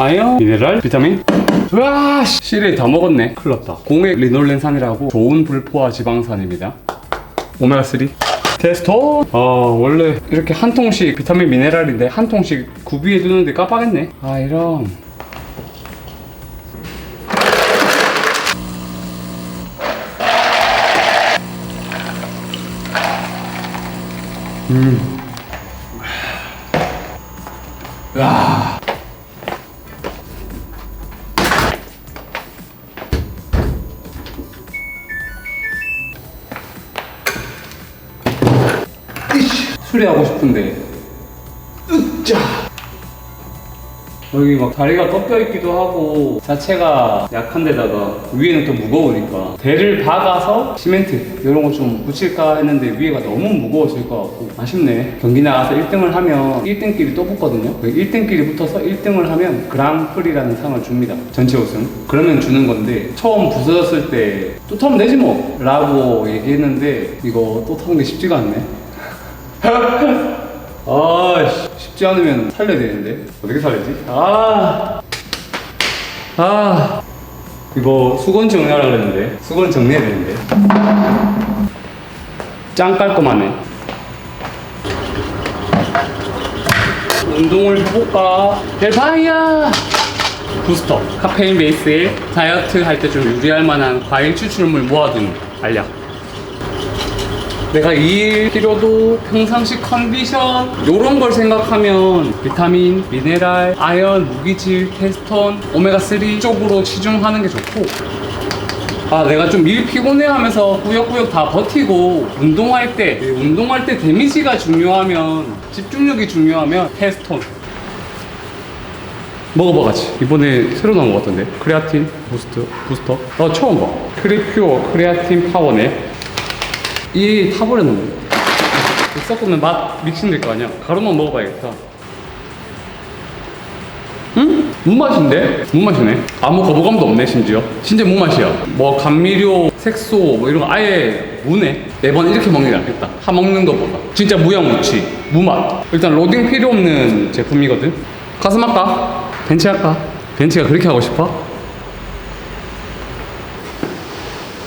아연, 미네랄, 비타민. 으아, 씨, 시리얼 다 먹었네. 큰일 났다. 공액 리놀렌산이라고 좋은 불포화 지방산입니다. 오메가3. 테스토. 아, 원래 이렇게 한 통씩 비타민 미네랄인데 한 통씩 구비해 두는데 깜빡했네. 아, 이런. 수리 싶은데. 으짜. 여기 막 다리가 꺾여 있기도 하고 자체가 약한 데다가 위에는 또 무거우니까. 대를 박아서 시멘트 이런 거 좀 붙일까 했는데 위에가 너무 무거워질 것 같고 아쉽네. 경기 나가서 1등을 하면 1등끼리 또 붙거든요. 1등끼리 붙어서 1등을 하면 그랑프리라는 상을 줍니다. 전체 우승. 그러면 주는 건데 처음 부서졌을 때 또 타면 되지 뭐 라고 얘기했는데 이거 또 타는 게 쉽지가 않네 아, 씨, 쉽지 않으면 살려야 되는데. 어떻게 살리지? 아. 아. 이거 수건 정리하라 그랬는데. 수건 정리해야 되는데. 짱 깔끔하네. 운동을 해볼까? 델파이야! 부스터. 카페인 베이스에 다이어트 할 때 좀 유리할 만한 과일 추출물 모아둔 알약. 내가 이 피로도 평상시 컨디션 요런 걸 생각하면 비타민, 미네랄, 아연, 무기질, 테스톤, 오메가3 쪽으로 치중하는 게 좋고. 아 내가 좀 일 피곤해 하면서 꾸역꾸역 다 버티고 운동할 때 운동할 때 데미지가 중요하면 집중력이 중요하면 테스톤. 먹어봐 같이? 이번에 새로 나온 것 같던데? 크레아틴 부스트 부스터? 나 처음 봐. 크리퓨어 크레아틴 파워네 이 타버렸는데 섞으면 맛 믹싱 될 거 아니야 가루만 먹어봐야겠다 응? 무맛인데? 무맛이네 아무 거부감도 없네 심지어 진짜 무맛이야 뭐 감미료, 색소 뭐 이런 거 아예 무네 매번 이렇게 먹는 게 낫겠다 사 먹는 것보다 진짜 무향무치 무맛 일단 로딩 필요 없는 제품이거든 가슴 할까? 벤치 할까? 벤치가 그렇게 하고 싶어?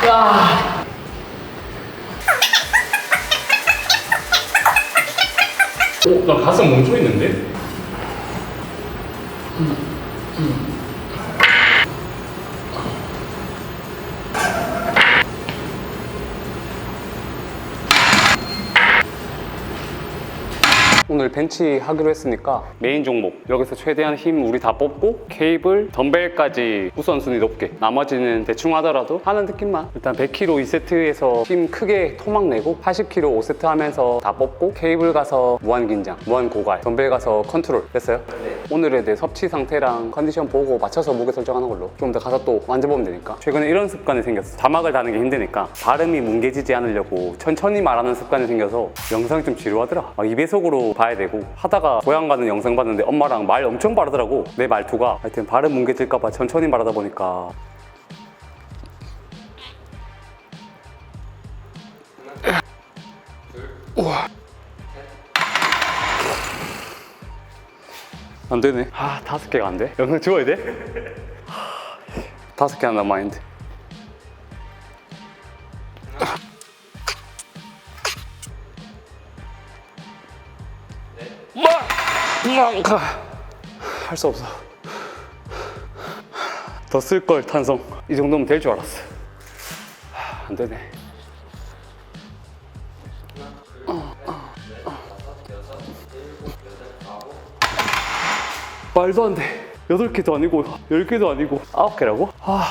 어? 나 가슴 멈춰 있는데? 오늘 벤치 하기로 했으니까 메인 종목 여기서 최대한 힘 우리 다 뽑고 케이블, 덤벨까지 우선순위 높게 나머지는 대충 하더라도 하는 느낌만. 일단 100kg 2세트에서 힘 크게 토막 내고 80kg 5세트 하면서 다 뽑고 케이블 가서 무한 긴장, 무한 고갈 덤벨 가서 컨트롤. 됐어요? 오늘의 내 섭취 상태랑 컨디션 보고 맞춰서 무게 설정하는 걸로. 좀 더 가서 또 만져보면 되니까. 최근에 이런 습관이 생겼어. 자막을 다는 게 힘드니까 발음이 뭉개지지 않으려고 천천히 말하는 습관이 생겨서 영상이 좀 지루하더라. 막 2배속으로 봐야 되고 하다가 고향 가는 영상 봤는데 엄마랑 말 엄청 빠르더라고 내 말투가 하여튼 발음 뭉개질까봐 천천히 말하다 보니까 안 되네. 아, 다섯 개가 안 돼? 영상 지워야 돼? 하, 다섯 개 한단 마인드. 할 수 없어. 더 쓸 걸 탄성. 이 정도면 될 줄 알았어. 하, 안 되네. 말도 안 돼. 여덟 개도 아니고 열 개도 아니고 아홉 개라고? 아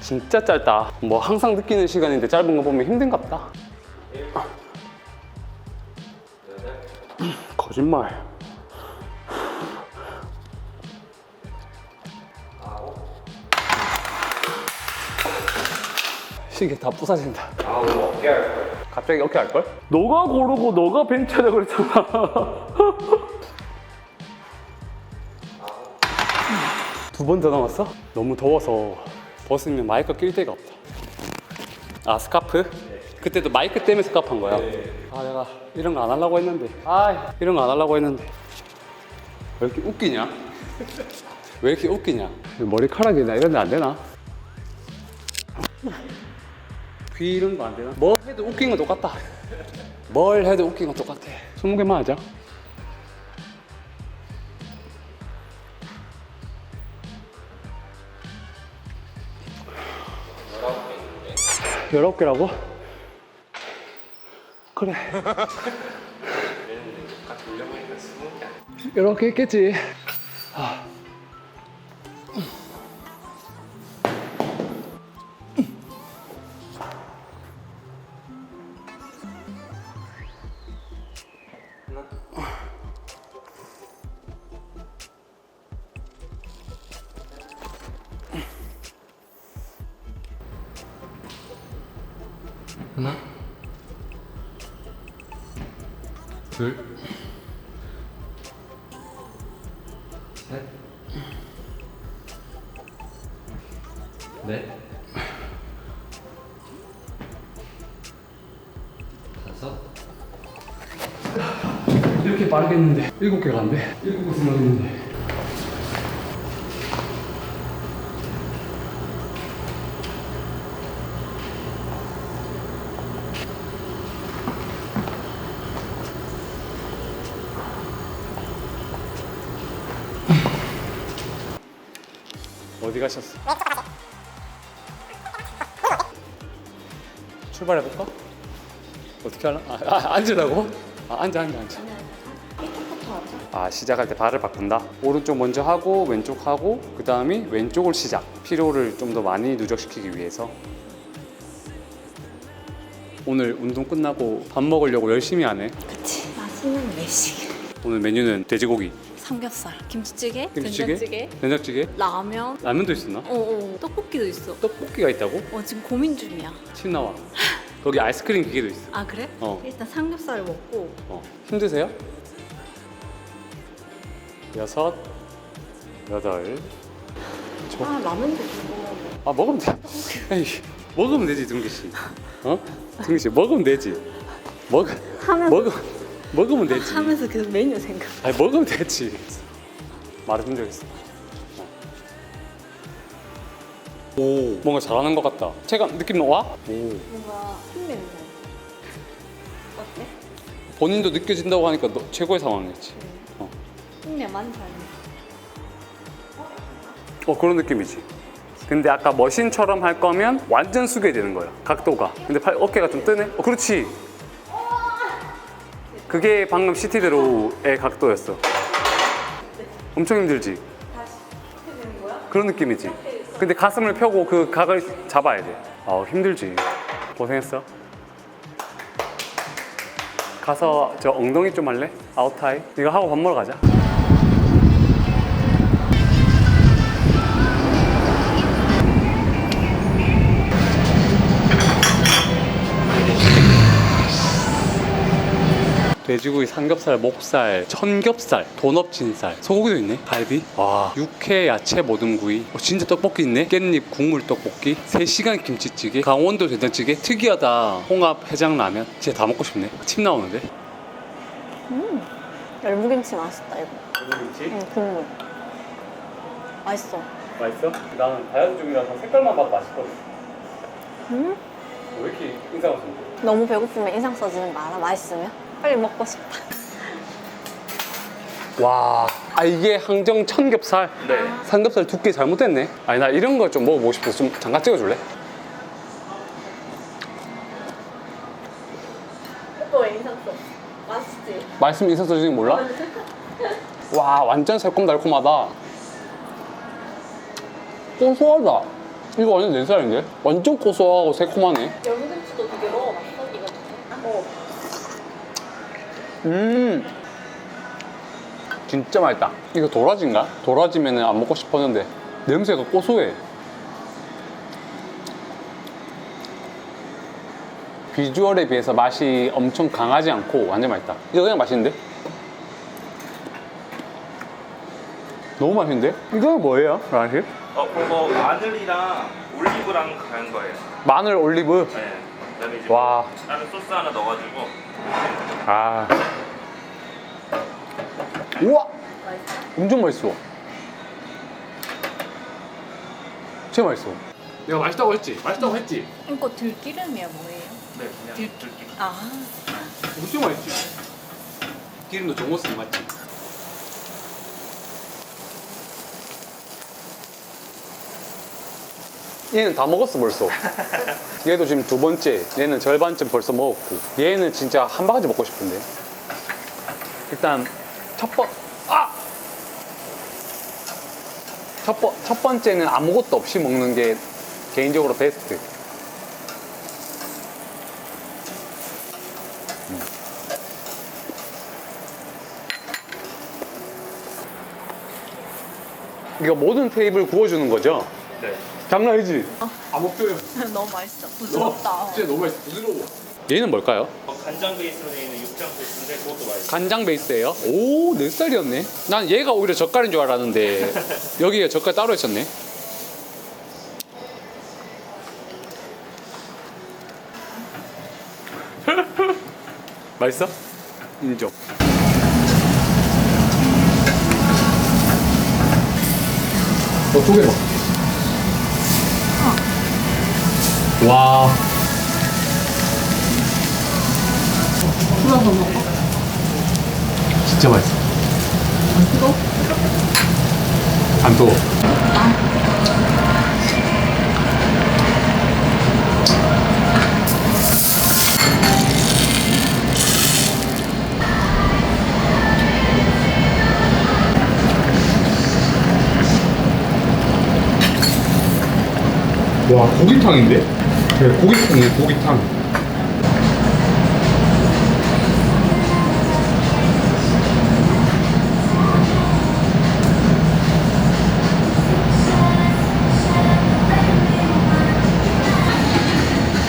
진짜 짧다. 뭐 항상 느끼는 시간인데 짧은 거 보면 힘든갑다. 거짓말. 시계 다 부서진다. 아, 오늘 어깨 할 거야. 갑자기 어떻게 할 걸? 너가 고르고 너가 벤치하자 그랬잖아. 두 번 더 남았어? 너무 더워서 벗으면 마이크 낄 데가 없다. 아 스카프? 그때도 마이크 때문에 스카프 한 거야. 아 내가 이런 거 안 하려고 했는데. 아 이런 거 안 하려고 했는데. 왜 이렇게 웃기냐? 왜 이렇게 웃기냐? 머리카락이 나 이런 데 안 되나? 귀 이런 거 안 되나? 뭘 해도 웃긴 건 똑같다. 뭘 해도 웃긴 건 똑같아. 20개만 하자. 열아홉 개라고? 그래. 이렇게 했겠지. 둘, 셋, 넷, 다섯, 이렇게 빠르게 했는데 일곱 개가 안 돼. 일곱 개 생각했는데. 어디 가셨어? 출발해볼까? 어떻게 하나? 아, 아, 앉으라고? 아, 앉아, 앉아, 앉아. 아, 시작할 때 발을 바꾼다? 오른쪽 먼저 하고, 왼쪽 하고, 그 다음이 왼쪽을 시작. 피로를 좀 더 많이 누적시키기 위해서. 오늘 운동 끝나고 밥 먹으려고 열심히 하네. 그치 맛있는 외식 오늘 메뉴는 돼지고기, 삼겹살 김치찌개 김치찌개, 된장찌개 된장찌개, 라면 라면도 있었나? 어 어 떡볶이도 있어 떡볶이가 있다고? 어 지금 고민 중이야 침 나와. 거기 아이스크림 기계도 있어. 아 그래? 어. 일단 삼겹살 먹고 어, 힘드세요? 여섯, 여덟. 저- 아 라면도 궁금하고 아 먹으면 돼. 에이, 먹으면 되지 등기 씨. 어? 등기 씨 먹으면 되지. 먹 하면서 먹으 먹으면 되지. 하면서 계속 메뉴 생각 아니 먹으면 되지. 말해준 적 있어. 어. 오 뭔가 잘하는 것 같다. 체감 느낌 와? 오 뭔가 힘내는 어때? 본인도 느껴진다고 하니까 너 최고의 상황이었지. 어. 힘내 많이 잘해 어 그런 느낌이지. 근데 아까 머신처럼 할 거면 완전 숙여야 되는 거야 각도가. 근데 팔 어깨가 좀 뜨네. 어 그렇지. 그게 방금 시티드로우의 각도였어. 엄청 힘들지. 그런 느낌이지. 근데 가슴을 펴고 그 각을 잡아야 돼. 아 힘들지. 고생했어. 가서 저 엉덩이 좀 할래? 아웃타이? 이거 하고 밥 먹으러 가자. 돼지고기, 삼겹살, 목살, 천겹살, 돈업진살, 소고기도 있네. 갈비. 와, 육회, 야채, 모듬구이. 어, 진짜 떡볶이 있네. 깻잎 국물 떡볶이, 3시간 김치찌개, 강원도 된장찌개. 특이하다. 홍합, 해장라면. 진짜 다 먹고 싶네. 침 나오는데. 열무김치 맛있다 이거 김치? 응 국물 맛있어 맛있어? 나는 다이어트 중이라서 색깔만 봐도 맛있거든. 음? 왜 이렇게 인상을 쓰는 너무 배고프면 인상 써지는 거 알아? 맛있으면? 빨리 먹고 싶다 와, 아 이게 항정 천겹살. 네. 삼겹살 두께 잘못됐네. 아니 나 이런 거좀 먹어보고 싶어서 좀 잠깐 찍어줄래? 오빠 왜 인상 써? 맛있지? 말씀 써주는 거 몰라? 와 완전 새콤달콤하다. 고소하다. 이거 완전 내 살인데? 완전 고소하고 새콤하네. 열무김치도 되게 먹어봤어? 이거 먹어 음. 진짜 맛있다. 이거 도라지인가? 도라지면 안 먹고 싶었는데 냄새가 고소해. 비주얼에 비해서 맛이 엄청 강하지 않고 완전 맛있다. 이거 그냥 맛있는데? 너무 맛있는데? 이거 뭐예요, 라시? 어, 그거 마늘이랑 올리브랑 간 거예요. 마늘 올리브. 네. 그다음에 이제 와. 다른 소스 하나 넣어가지고 아. 우와! 엄청 맛있어. 진짜 맛있어. 내가 맛있다고 했지? 맛있다고 했지? 이거 들기름이야 뭐예요? 네 그냥 들기 아. 엄청 맛있지? 기름도 정모스 맞지? 얘는 다 먹었어 벌써 얘도 지금 두 번째 얘는 절반쯤 벌써 먹었고 얘는 진짜 한 바가지 먹고 싶은데 일단 첫 번, 아! 첫, 번, 첫 번째는 아무것도 없이 먹는 게 개인적으로 베스트 이거 모든 테이블 구워주는 거죠? 네. 장난 아니지? 안 먹혀요 너무 맛있어 부드럽다 진짜 너무 맛있어 부드러워 얘는 뭘까요? 어, 간장 베이스로 되어 있는 육장 소스인데 그것도 맛있어요. 간장 베이스예요? 오, 네 살이었네. 난 얘가 오히려 젓갈인 줄 알았는데 여기에 젓갈 따로 있었네. 맛있어? 인정. 너 쪼개봐. 와. 진짜 맛있어. 안 뜨거? 안 뜨거. 와 고기탕인데? 그래 고기탕이네 고기탕.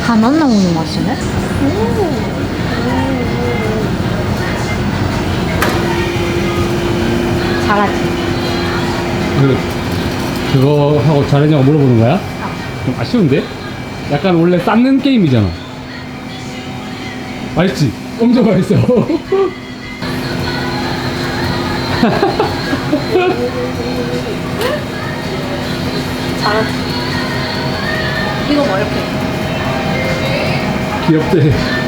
간안 나오는 맛이네? 잘하지 그 그거 하고 잘했냐고 물어보는 거야? 좀 아쉬운데? 약간 원래 쌓는 게임이잖아. 맛있지? 엄청 맛있어. 잘하지 이거 뭐 이렇게 귀엽대.